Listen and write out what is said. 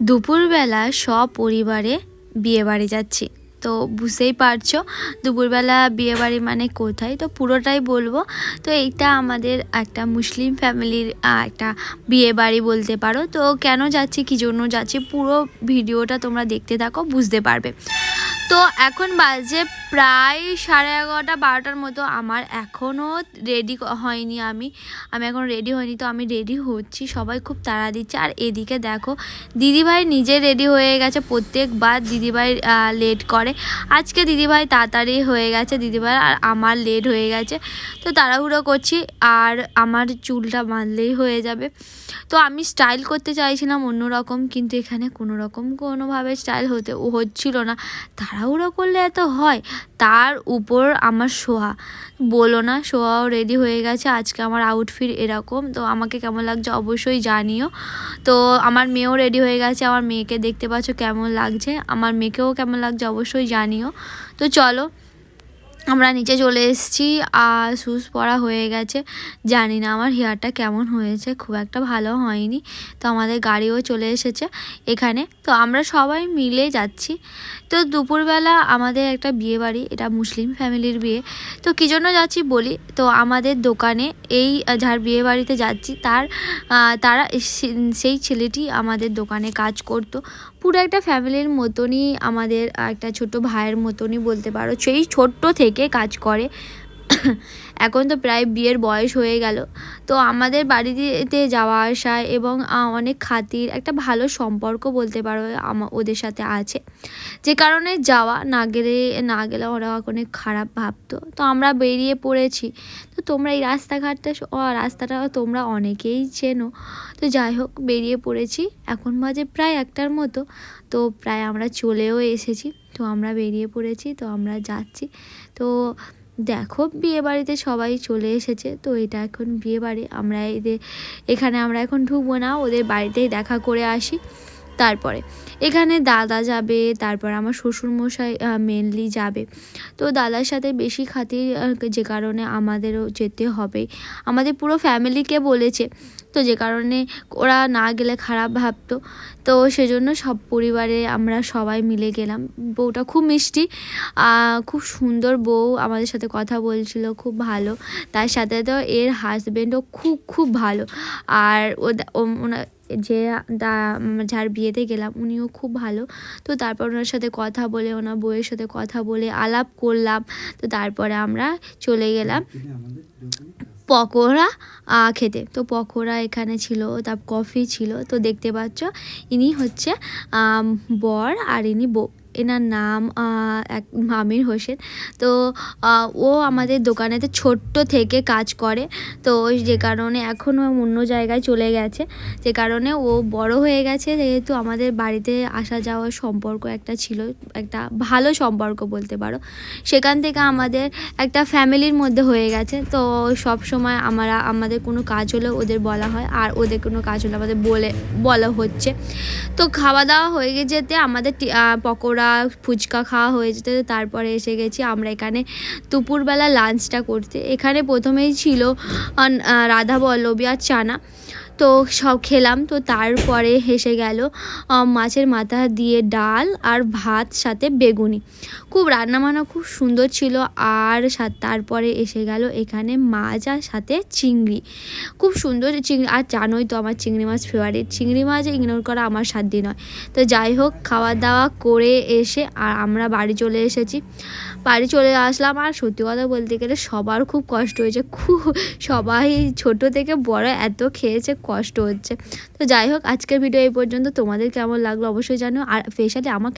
দুপুরবেলা সপরিবারে বিয়েবাড়ি যাচ্ছি। তো বুঝতেই পারছ, দুপুরবেলা বিয়েবাড়ি মানে কোথায়? তো পুরোটাই বলব। তো এইটা আমাদের একটা মুসলিম ফ্যামিলির একটা বিয়েবাড়ি বলতে পারো। তো কেন যাচ্ছি, কী জন্য যাচ্ছি, পুরো ভিডিওটা তোমরা দেখতে থাকো, বুঝতে পারবে। তো এখন বাজে প্রায় সাড়ে এগারোটা, বারোটার মতো আমার এখনও রেডি হয়নি আমি। আমি এখন রেডি হয়নি, তো আমি রেডি হচ্ছি। সবাই খুব তাড়া দিচ্ছে। আর এদিকে দেখো, দিদিভাই নিজে রেডি হয়ে গেছে। প্রত্যেকবার দিদিভাই লেট করে। আজকে দিদিভাই তাড়াতাড়ি হয়ে গেছে। দিদিভাই আর আমার লেট হয়ে গেছে। তো তাড়াহুড়ো করছি। আর আমার চুলটা বাঁধলেই হয়ে যাবে। তো আমি স্টাইল করতে চাইছিলাম অন্যরকম, কিন্তু এখানে কোনো রকম কোনোভাবে স্টাইল হতে, হচ্ছিল না। তাড়াহুড়ো করলে এত হয়? তার উপর আমার সোহা বলো না সোহাও রেডি হয়ে গেছে। আজকে আমার আউটফিট এরকম। তো আমাকে কেমন লাগছে অবশ্যই জানিও। তো আমার মেয়েও রেডি হয়ে গেছে। আমার মেয়েকে দেখতে পাচ্ছ কেমন লাগছে। আমার মেয়েকেও কেমন লাগছে অবশ্যই জানিও। তো চলো আমরা নিচে চলে এসেছি, আর শুজ পরা হয়ে গেছে। জানি না আমার হেয়ারটা কেমন হয়েছে, খুব একটা ভালো হয়নি। তো আমাদের গাড়িও চলে এসেছে এখানে। তো আমরা সবাই মিলে যাচ্ছি। তো দুপুরবেলা আমাদের একটা বিয়ে বাড়ি, এটা মুসলিম ফ্যামিলির বিয়ে। তো কী জন্য যাচ্ছি বলি? তো আমাদের দোকানে এই, যার বিয়ে বাড়িতে যাচ্ছি, তার তারা সেই ছেলেটি আমাদের দোকানে কাজ করতো। পুরো একটা ফ্যামিলির মতনই আমাদের একটা ছোট ভাইয়ের মতনই বলতে পারো। সেই ছোট্ট থেকে কাজ করে। এখন তো প্রায় বিয়ের বয়স হয়ে গেল। তো আমাদের বাড়িতে যাওয়া আসা এবং অনেক খাতির একটা ভালো সম্পর্ক বলতে পারো ওদের সাথে আছে। যে কারণে যাওয়া না গেলে না গেলে ওরা অনেক খারাপ ভাবতো। তো আমরা বেরিয়ে পড়েছি। তোমরা এই রাস্তাঘাটটা রাস্তাটা তোমরা অনেকেই চেনো। তো যাই হোক, বেরিয়ে পড়েছি। এখন বাজে প্রায় একটার মতো। তো প্রায় আমরা চলেও এসেছি। তো আমরা বেরিয়ে পড়েছি, তো আমরা যাচ্ছি। তো দেখো, বিয়ে বাড়িতে সবাই চলে এসেছে। তো এটা এখন বিয়ে বাড়ি। আমরা এদের এখানে আমরা এখন ঢুকবো না। ওদের বাড়িতেই দেখা করে আসি। তারপরে। এখানে দাদা যাবে, তারপর আমার শ্বশুরমশাই মেনলি যাবে। তো দাদার সাথে বেশি খাতির যে কারণে আমাদেরও যেতে হবে। আমাদের পুরো ফ্যামিলিকে বলেছে। তো যে কারণে ওরা না গেলে খারাপ ভাবতো। তো সেজন্য সব পরিবারে আমরা সবাই মিলে গেলাম। বউটা খুব মিষ্টি খুব সুন্দর বউ, আমাদের সাথে কথা বলছিল, খুব ভালো। তার সাথে তো এর হাজবেন্ডও খুব খুব ভালো। আর ও যে যার বিয়েতে গেলাম উনিও খুব ভালো। তো তারপর ওনার সাথে কথা বলে, ওনার বউয়ের সাথে কথা বলে আলাপ করলাম। তো তারপরে আমরা চলে গেলাম পকোড়া খেতে। তো পকোড়া এখানে ছিল তার কফি ছিল। তো দেখতে পাচ্ছ, ইনি হচ্ছে বর আর ইনি বউ। এনার নাম এক আমির হোসেন। তো ও আমাদের দোকানেতে ছোট্ট থেকে কাজ করে। তো যে কারণে এখনও অন্য জায়গায় চলে গেছে। যে কারণে ও বড় হয়ে গেছে, যেহেতু আমাদের বাড়িতে আসা যাওয়ার সম্পর্ক একটা ছিল, একটা ভালো সম্পর্ক বলতে পারো। সেখান থেকে আমাদের একটা ফ্যামিলির মধ্যে হয়ে গেছে। তো সব সময় আমরা, আমাদের কোনো কাজ হলে ওদের বলা হয়, আর ওদের কোনো কাজ হলে আমাদের বলে, বলা হচ্ছে। তো খাওয়া দাওয়া হয়ে যেতে আমাদের পকোড়া ফুচকা খাওয়া হয়ে যেতে, তারপরে এসে গেছি আমরা এখানে দুপুরবেলা লাঞ্চটা করতে। এখানে প্রথমেই ছিল রাধা বল্লবী আর চানা। তো সব খেলাম, তো তারপরে হেসে গেল মাছের মাথা দিয়ে ডাল আর ভাত, সাথে বেগুনি। খুব রান্না বান্না খুব সুন্দর ছিল আর তারপরে এসে গেল এখানে মাছ আর সাথে চিংড়ি। খুব সুন্দর চিংড়ি, আর জানোই তো আমার চিংড়ি মাছ ফেভারিট চিংড়ি মাছ ইগনোর করা আমার সাধ্য নয়। তো যাই হোক খাওয়া দাওয়া করে এসে আর আমরা বাড়ি চলে এসেছি। বাড়ি চলে আসলাম আর সত্যি কথা বলতে গেলে সবার খুব কষ্ট হয়েছে। খুব, সবাই ছোট থেকে বড় এত খেয়েছে কষ্ট হচ্ছে। তো যাই হোক, আজকের ভিডিও এই পর্যন্ত। তোমাদের কেমন লাগল অবশ্যই জানো আর স্পেশালি আমাকে